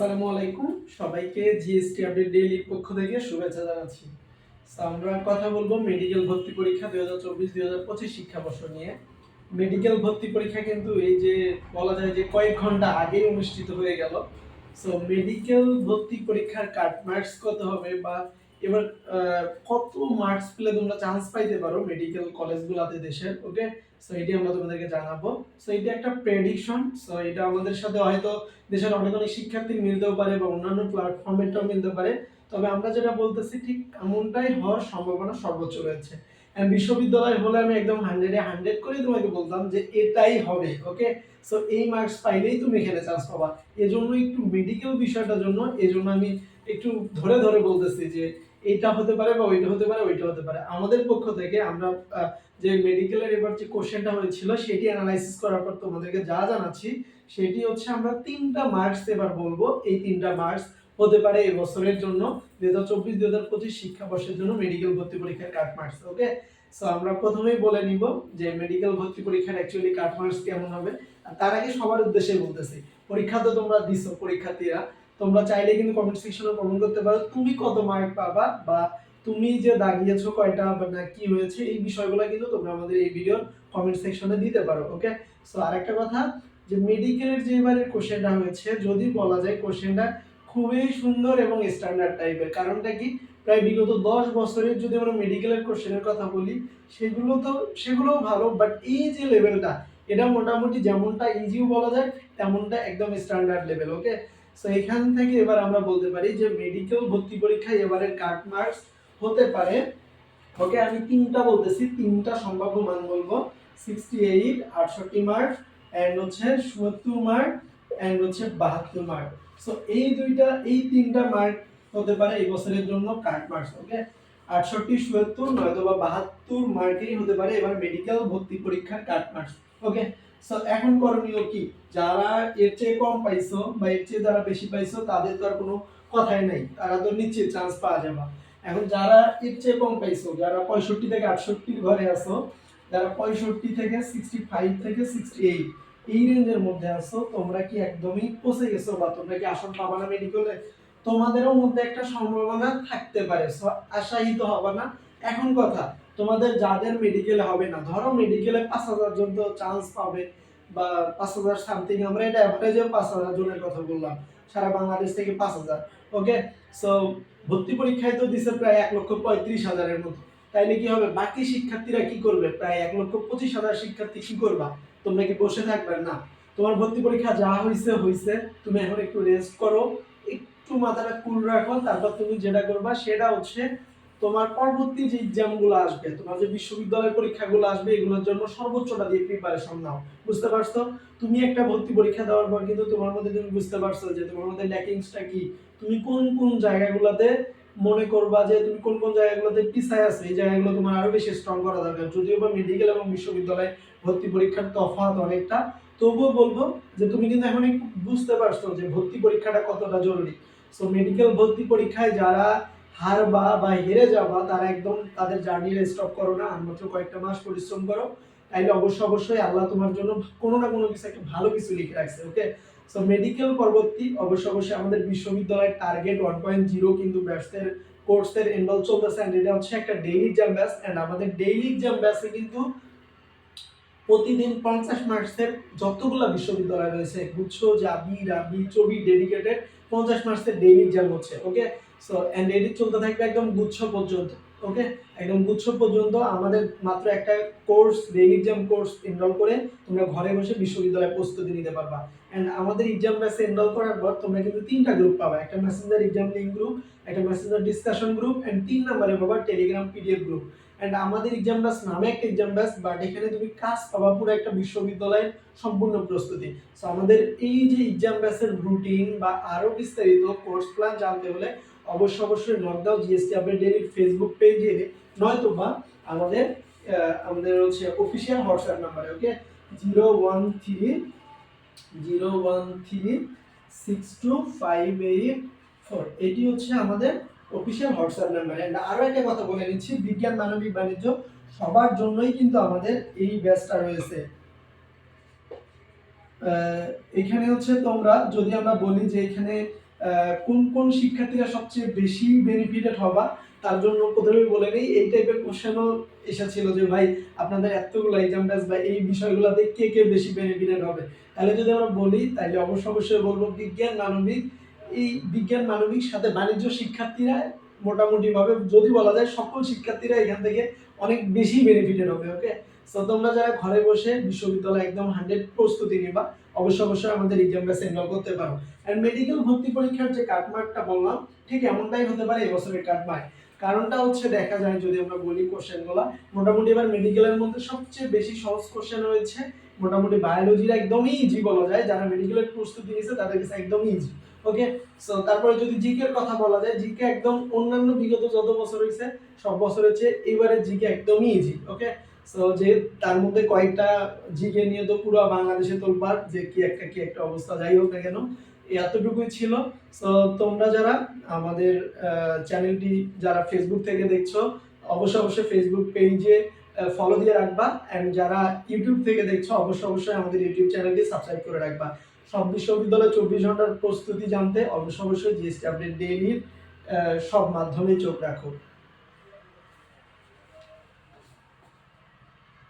আসসালামু আলাইকুম। সবাইকে জিএসটি আপডেট ডেইলির পক্ষ থেকে শুভেচ্ছা জানাচ্ছি। আমরা কথা বলব মেডিকেল ভর্তি পরীক্ষা দুই হাজার চব্বিশ, দুই হাজার পঁচিশ শিক্ষাবর্ষ নিয়ে। মেডিকেল ভর্তি পরীক্ষা কিন্তু এই যে বলা যায় যে কয়েক ঘণ্টা আগেই অনুষ্ঠিত হয়ে গেল। সো মেডিকেল ভর্তি পরীক্ষার কাট মার্কস কত হবে বা এবার কত মার্কস পেলে তোমরা চান্স পাইতে পারো মেডিকেল কলেজগুলোতে দেশের ওকে সো এটি আমরা তোমাদেরকে জানাব। সো এটা একটা প্রেডিকশন সো এটা আমাদের সাথে হয়তো দেশের অনেক অনেক শিক্ষার্থী মিলতেও পারে বা অন্যান্য প্ল্যাটফর্মেরটাও মিলতে পারে। তবে আমরা যেটা বলতেছি, ঠিক এমনটাই হওয়ার সম্ভাবনা সর্বোচ্চ রয়েছে। বিশ্ববিদ্যালয় হলে আমি একদম হান্ড্রেডে হান্ড্রেড করে তোমাকে বলতাম যে এটাই হবে ওকে সো এই মার্কস পাইলেই তুমি এখানে চান্স পাবা। এজন্য একটু মেডিকেল বিষয়টার জন্য, এজন্য আমি একটু ধরে ধরে বলতেছি যে এইটা হতে পারে বা ওইটা হতে পারে, ওইটা হতে পারে। আমাদের পক্ষ থেকে আমরা যে মেডিকেলের এবার যে কোশ্চেনটা হয়েছিল, সেটি অ্যানালাইসিস করার পর তোমাদেরকে যা জানাচ্ছি, সেটি হচ্ছে আমরা তিনটা মার্কস এবার বলব। এই তিনটা মার্কস হতে পারে এই বছরের জন্য, দুই হাজার চব্বিশ, দুই হাজার পঁচিশ শিক্ষাবর্ষের জন্য মেডিকেল ভর্তি পরীক্ষার কাট মার্কস ওকে সো আমরা প্রথমেই বলে নিব যে মেডিকেল ভর্তি পরীক্ষার অ্যাকচুয়ালি কাট মার্কস কেমন হবে। তার আগে সবার উদ্দেশ্যে বলতেছি, পরীক্ষা তো তোমরা দিছো, পরীক্ষার্থীরা। তোমরা চাইলে কিন্তু কমেন্ট সেকশনে কমেন্ট করতে পারো তুমি কত মার্ক পাবা বা তুমি যে দাগিয়েছো কয়টা না কি হয়েছে, এই বিষয়গুলো কিন্তু তোমরা আমাদের এই ভিডিওর কমেন্ট সেকশনে দিতে পারো ওকে সো আরেকটা কথা, যে মেডিকেলের যে এবারের কোশ্চেনটা হয়েছে, যদি বলা যায় কোশ্চেনটা খুবই সুন্দর এবং স্ট্যান্ডার্ড টাইপের কারণটা কি? প্রায় বিগত দশ বছরের যদি আমরা মেডিকেলের কোশ্চেনের কথা বলি, সেগুলো তো, সেগুলোও ভালো বাট এই যে লেভেলটা এটা মোটামুটি যেমনটা ইজিও বলা যায়, তেমনটা একদম স্ট্যান্ডার্ড লেভেল ওকে সো এখান থেকে এবার আমরা বলতে পারি যে মেডিকেল ভর্তি পরীক্ষায় এবারের কাট মার্কস হতে পারে। ওকে আমি তিনটা বলতেছি, তিনটা সম্ভাব্য মান বলব। সিক্সটি এইট আটষট্টি মার্ক অ্যান্ড হচ্ছে সত্তর মার্ক অ্যান্ড হচ্ছে বাহাত্তর মার্ক সো এই দুইটা, এই তিনটা মার্ক হতে পারে এই বছরের জন্য কাট মার্কস ওকে আটষট্টি, সত্তর নয়তো বা বাহাত্তর মার্কেই হতে পারে এবার মেডিকেল ভর্তি পরীক্ষার কাট মার্কস ওকে সো এখন করণীয় কি? যারা এর চেয়ে কম পাইছো বা এর চেয়ে যারা বেশি পাইছো, তাদের তো আর কোনো কথাই নাই। তারা তো নিশ্চিত চান্স পাওয়া যাবে। এখন যারা এর চেয়ে কম পাইছো, যারা পঁয়ষট্টি থেকে আটষট্টির ঘরে আছো, যারা পঁয়ষট্টি থেকে সিক্সটি ফাইভ থেকে সিক্সটি এইট এই রেঞ্জের মধ্যে আছো, তোমরা কি একদমই পৌঁছে গেছো বা তোমরা কি আসন পাবা না মেডিকেলে তোমাদেরও মধ্যে একটা সম্ভাবনা থাকতে পারে। আশাহিত হবে না। এখন কথা, তোমাদের যাদের মেডিকেলে হবে না, ধরো মেডিকেলে পাঁচ হাজার জন তো চান্স পাবে বা পাঁচ হাজার সামথিং আমরা এটা অ্যাভারেজে পাঁচ হাজার জনের কথা বললাম, সারা বাংলাদেশ থেকে পাঁচ হাজার ওকে সো ভর্তি পরীক্ষায় তো দিছে প্রায় এক লক্ষ পঁয়ত্রিশ হাজারের মতো, তাইলে কি হবে? বাকি শিক্ষার্থীরা কি করবে? প্রায় এক লক্ষ পঁচিশ হাজার শিক্ষার্থী কি করবা? তোমরা কি বসে থাকবে? না। তোমার ভর্তি পরীক্ষা যা হয়েছে হয়েছে তুমি এখন একটু রেস্ট করো, একটু মাথাটা কুল রাখো, তারপর তুমি যেটা করবা, সেটা হচ্ছে তোমার পরবর্তী যে এক্সামগুলো আসবে, তোমার যে বিশ্ববিদ্যালয়ের পরীক্ষাগুলো আসবে, এগুলোর জন্য সর্বোচ্চটা দিয়ে প্রিপারেশন নাও। বুঝতে পারছ? তুমি একটা ভর্তি পরীক্ষা দেওয়ার পর কিন্তু তোমার মধ্যে তুমি বুঝতে পারছ যে তোমার মধ্যে ল্যাকিংসটা কি? তুমি কোন কোন জায়গাগুলোতে মনে করবা যে তুমি কোন কোন জায়গাগুলোতে পিছায় আছে? এই জায়গাগুলো তোমার আরও বেশি স্ট্রং করা দরকার। যদিও বা মেডিকেল এবং বিশ্ববিদ্যালয় ভর্তি পরীক্ষার তফাৎ অনেকটা, তবুও বলব যে তুমি কিন্তু এখন একটু বুঝতে পারছ যে ভর্তি পরীক্ষাটা কতটা জরুরি। সো মেডিকেল ভর্তি পরীক্ষায় যারা হারবা বা বা হেরে যাওয়া তারা একদম তাদের জার্নি স্টপ করো না, আর মাত্র কয়েকটা মাস পরিশ্রম করো। তাইলে অবশ্যই অবশ্যই আল্লাহ তোমার জন্য কোনো না কোনো কিছু একটা ভালো কিছু লিখে রাখছে ওকে সো মেডিকেল পরবর্তী অবশ্যই অবশ্যই আমাদের বিশ্ববিদ্যালয়ের টার্গেট ওয়ান পয়েন্ট জিরো কিন্তু ব্যাটসের কোর্সের এনরোল চলতেছে অ্যান্ড এটা হচ্ছে একটা ডেইলি এক্সাম ব্যাচ অ্যান্ড আমাদের ডেইলি এক্সাম ব্যাচে কিন্তু প্রতিদিন পঞ্চাশ মার্কসের যতগুলো বিশ্ববিদ্যালয় রয়েছে, গুচ্ছ জাবি রাবি চবি ডেডিকেটেড পঞ্চাশ মার্কসের ডেইলি এক্সাম হচ্ছে ওকে সো অ্যান্ড এটি চলতে থাকবে একদম গুচ্ছ পর্যন্ত ওকে একদম গুচ্ছ পর্যন্ত আমাদের মাত্র একটা course daily exam course enroll করে তোমরা ঘরে বসে বিশ্ববিদ্যালয়ে প্রস্তুতি নিতে পারবা। অ্যান্ড আমাদের এক্সাম ব্যাচে এনরোল করার পর তোমরা কিন্তু তিনটা গ্রুপ পাবা, একটা মেসেঞ্জার এক্সাম লিঙ্ক গ্রুপ একটা মেসেঞ্জার ডিসকাশন গ্রুপ অ্যান্ড তিন নম্বরে পাবা টেলিগ্রাম পিডিএফ গ্রুপ অ্যান্ড আমাদের এক্সাম ব্যাচ নামে একটা এক্সাম ব্যাচ বাট এখানে তুমি কাজ পাবা পুরো একটা বিশ্ববিদ্যালয়ের সম্পূর্ণ প্রস্তুতি। সো আমাদের এই যে এক্সাম ব্যাচের রুটিন বা আরও বিস্তারিত কোর্স প্ল্যান জানতে হলে অবশ্যই অবশ্যই নকদাও জিএসটি আপডেট ডেলির ফেসবুক পেজে নয়তো বা আমাদের আমাদের হচ্ছে অফিসিয়াল হোয়াটসঅ্যাপ নাম্বারে okay zero one three zero one three six two five eight four এটি হচ্ছে আমাদের অফিসিয়াল হোয়াটসঅ্যাপ নাম্বার অ্যান্ড আরও একটা কথা বলে নিচ্ছি, বিজ্ঞান, মানবিক, বাণিজ্য, সবার জন্যই কিন্তু আমাদের এই ব্যাচটা রয়েছে। এখানে হচ্ছে তোমরা, যদি আমরা বলি যে এখানে কোন কোন শিক্ষার্থীরা সবচেয়ে বেশি বেনিফিটেড হবা? তার জন্য প্রথমেই বলে নেই, এই টাইপের কোশ্চেনও এসেছিল যে, ভাই, আপনাদের এতগুলো এক্সাম ব্যাচ বা এই বিষয়গুলোতে কে কে বেশি বেনিফিটেড হবে? তাহলে যদি আমরা বলি, তাহলে অবশ্য অবশ্যই বলব বিজ্ঞান, মানবিক। এই বিজ্ঞান, মানবিক সাথে বাণিজ্য শিক্ষার্থীরা মোটামুটি ভাবে যদি বলা যায়, সকল শিক্ষার্থীরা এখান থেকে অনেক বেশি বেনিফিটেড হবে ওকে তো তোমরা যারা ঘরে বসে বিশ্ববিদ্যালয়ে একদম হান্ড্রেড প্রস্তুতি নিবা অবশ্যই অবশ্যই আমাদের এক্সাম ব্যাচ এনরোল করতে পারো। আর মেডিকেল ভর্তি পরীক্ষার যে কাটমার্কটা বললাম, ঠিক এমনটাই হতে পারে এবছরের কাটমার্ক কারণটা হচ্ছে, দেখা যায় যদি আমরা বলি কোশ্চেনগুলো মোটামুটি এবার মেডিকেলের মধ্যে সবচেয়ে বেশি সহজ কোশ্চেন রয়েছে, মোটামুটি বায়োলজির একদমই ইজি বলা যায়, যারা মেডিকেলের প্রস্তুতি নিয়েছে তাদের কাছে একদমই ইজি ওকে সো তারপরে যদি জিকে এর কথা বলা যায় জিকে একদম অন্যান্য বিগত যত বছর হয়েছে সব বছরের চেয়ে এবারে জিকে একদমই ইজি ওকে সো যে তার মধ্যে কয়েকটা জিকে নিয়ে তো পুরো বাংলাদেশে তোলবার যে কি একটা কি একটা অবস্থা, যাই হোক না কেন এতটুকুই ছিল। সো তোমরা যারা আমাদের চ্যানেলটি যারা ফেসবুক থেকে দেখছ, অবশ্যই অবশ্যই ফেসবুক পেজে ফলো দিয়ে রাখবা। এন্ড যারা ইউটিউব থেকে দেখছ, অবশ্যই অবশ্যই আমাদের ইউটিউব চ্যানেলটি সাবস্ক্রাইব করে রাখবা। সব বিশ্ববিদ্যালয় চব্বিশ ঘণ্টার প্রস্তুতি জানতে অবশ্যই অবশ্যই জিএসটি আপডেট ডেইলির সব মাধ্যমে চোখ রাখো।